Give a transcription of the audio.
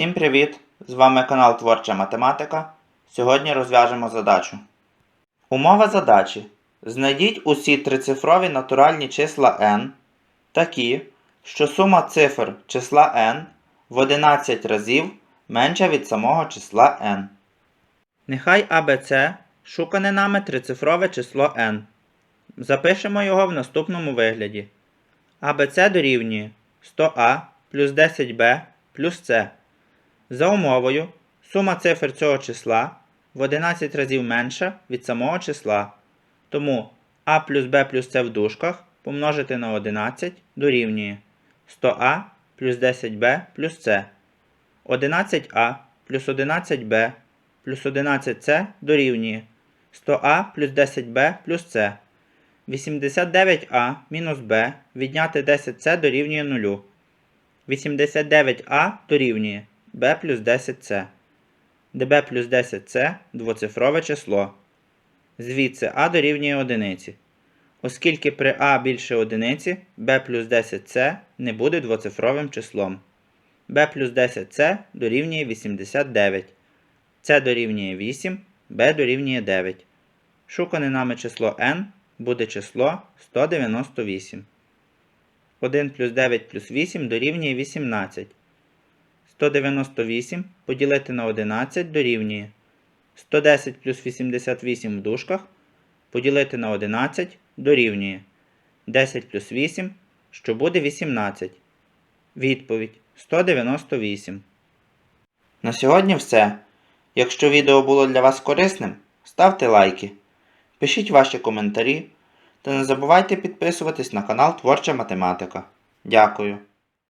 Всім привіт! З вами канал Творча Математика. Сьогодні розв'яжемо задачу. Умова задачі. Знайдіть усі трицифрові натуральні числа n такі, що сума цифр числа n в 11 разів менша від самого числа n. Нехай ABC шукане нами трицифрове число n. Запишемо його в наступному вигляді. ABC дорівнює 100a плюс 10b плюс c. За умовою, сума цифр цього числа в 11 разів менша від самого числа. Тому a плюс b плюс c в дужках помножити на 11 дорівнює 100a плюс 10b плюс c. 11a плюс 11b плюс 11c дорівнює 100a плюс 10b плюс c. 89a мінус b відняти 10c дорівнює 0. 89a дорівнює b плюс 10c, де b плюс 10c двоцифрове число. Звідси a дорівнює 1. Оскільки при a більше одиниці, b плюс 10c не буде двоцифровим числом. b плюс 10c дорівнює 89. c дорівнює 8, b дорівнює 9. Шукане нами число n буде число 198. 1 плюс 9 плюс 8 дорівнює 18. 198 поділити на 11 дорівнює 110 плюс 88 в дужках поділити на 11 дорівнює 10 плюс 8, що буде 18. Відповідь 198. На сьогодні все. Якщо відео було для вас корисним, ставте лайки, пишіть ваші коментарі та не забувайте підписуватись на канал Творча Математика. Дякую.